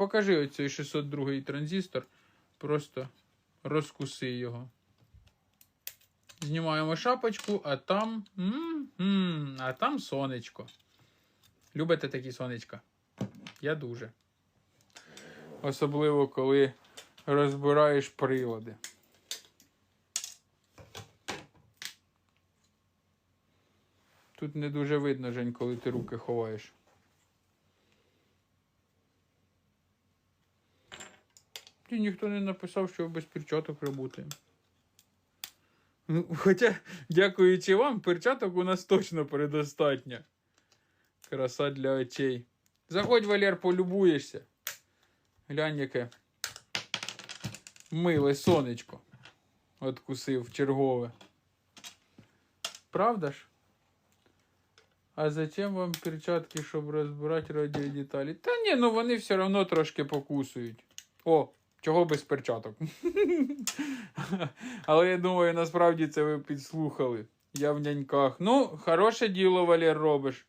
Покажи оцей 602 транзистор. Просто розкуси його. Знімаємо шапочку, а там. а там сонечко. Любите такі сонечка? Я дуже. Особливо, коли розбираєш прилади. Тут не дуже видно, Жень, коли ти руки ховаєш. І ніхто не написав, що без перчаток працюємо. Ну, Хоча, дякуючи вам, перчаток у нас точно передостатньо. Краса для очей. Заходь, Валер, полюбуєшся. Глянь, яке миле сонечко. Откусив чергове. Правда ж? А зачем вам перчатки, щоб розбирати радіодеталі? Та ні, ну вони все одно трошки покусують. О, чого без перчаток? Але я думаю, насправді це ви підслухали. Я в няньках. Ну, хороше діло, Валер, робиш.